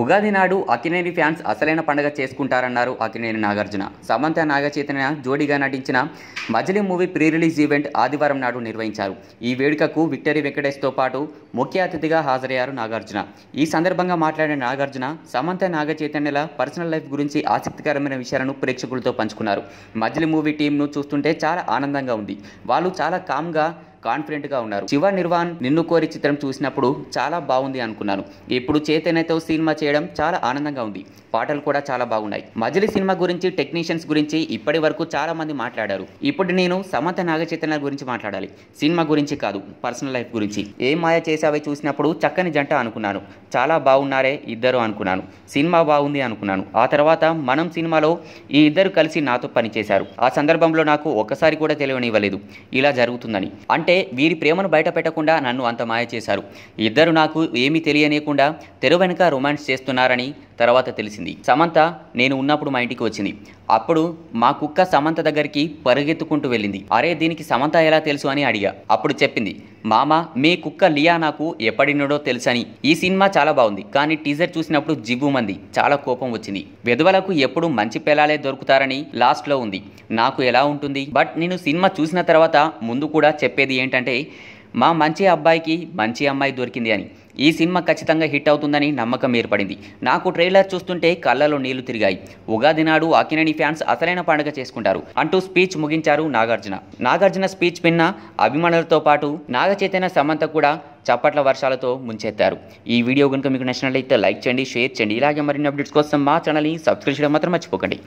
ఉగాది నాడు అక్కినేని ఫ్యాన్స్ అసలైన పండుగ చేసుకుంటారన్నారు అక్కినేని నాగార్జున. సమంత నాగచైతన్య జోడీగా నటించిన Majili movie pre release event ఆదివారం నాడు నిర్వహించారు. ఈ వేడుకకు విక్టరీ వెంకటేష్తో పాటు ముఖ్య అతిథిగా హాజరయ్యారు నాగార్జున. ఈ సందర్భంగా మాట్లాడిన నాగార్జున సమంత నాగచైతన్యల పర్సనల్ లైఫ్ గురించి ఆసక్తికరమైన విషయాలను ప్రేక్షకులతో పంచుకున్నారు. మజిలీ మూవీ టీంను చూస్తుంటే చాలా ఆనందంగా ఉంది. వాళ్ళు చాలా కామ్గా కాన్ఫిడెంట్గా ఉన్నారు. శివ నిర్వాణ్ నిన్ను కోరి చిత్రం చూసినప్పుడు చాలా బాగుంది అనుకున్నాను. ఇప్పుడు చైతన్యతో సినిమా చేయడం చాలా ఆనందంగా ఉంది. పాటలు కూడా చాలా బాగున్నాయి. మజిలీ సినిమా గురించి టెక్నీషియన్స్ గురించి ఇప్పటి వరకు చాలా మంది మాట్లాడారు. ఇప్పుడు నేను సమంత నాగచైతన్య గురించి మాట్లాడాలి. సినిమా గురించి కాదు పర్సనల్ లైఫ్ గురించి. ఏం మాయ చేసావే చూసినప్పుడు చక్కని జంట అనుకున్నాను. చాలా బాగున్నారే ఇద్దరు అనుకున్నాను. సినిమా బాగుంది అనుకున్నాను. ఆ తర్వాత మనం సినిమాలో ఈ ఇద్దరు కలిసి నాతో పనిచేశారు. ఆ సందర్భంలో నాకు ఒక్కసారి కూడా తెలియనివ్వలేదు. ఇలా జరుగుతుందని. అంటే అంటే వీరి ప్రేమను బయట పెట్టకుండా నన్ను అంత మాయ చేశారు. ఇద్దరు నాకు ఏమీ తెలియనీయకుండా తెర వెనుక రొమాన్స్ చేస్తున్నారని తర్వాత తెలిసింది. సమంత నేను ఉన్నప్పుడు మా ఇంటికి వచ్చింది. అప్పుడు మా కుక్క సమంత దగ్గరికి పరిగెత్తుకుంటూ వెళ్ళింది. అరే దీనికి సమంత ఎలా తెలుసు అని అడిగా. అప్పుడు చెప్పింది మామ మీ కుక్క లియా నాకు ఎప్పటినడో తెలుసని. ఈ సినిమా చాలా బాగుంది కానీ టీజర్ చూసినప్పుడు జివ్వు మంది చాలా కోపం వచ్చింది. విధవలకు ఎప్పుడు మంచి పిల్లలే దొరుకుతారని లాస్ట్లో ఉంది. నాకు ఎలా ఉంటుంది? బట్ నేను సినిమా చూసిన తర్వాత ముందు కూడా చెప్పేది ఏంటంటే మా మంచి అబ్బాయికి మంచి అమ్మాయి దొరికింది అని. ఈ సినిమా ఖచ్చితంగా హిట్ అవుతుందని నమ్మకం ఏర్పడింది. నాకు ట్రైలర్ చూస్తుంటే కళ్ళలో నీళ్ళు తిరిగాయి. ఉగాది నాడు అకినేని ఫ్యాన్స్ అసలైన పండుగ చేసుకుంటారు అంటూ స్పీచ్ ముగించారు నాగార్జున. నాగార్జున స్పీచ్ విన్న అభిమానులతో పాటు నాగచైతన్య సమంత కూడా చప్పట్ల వర్షాలతో ముంచెత్తారు. ఈ వీడియో కనుక మీకు నచ్చినట్లయితే లైక్ చేయండి షేర్ చేయండి. ఇలాగే మరిన్ని అప్డేట్స్ కోసం మా ఛానల్ని సబ్స్క్రైబ్ చేయడం మాత్రం మర్చిపోకండి.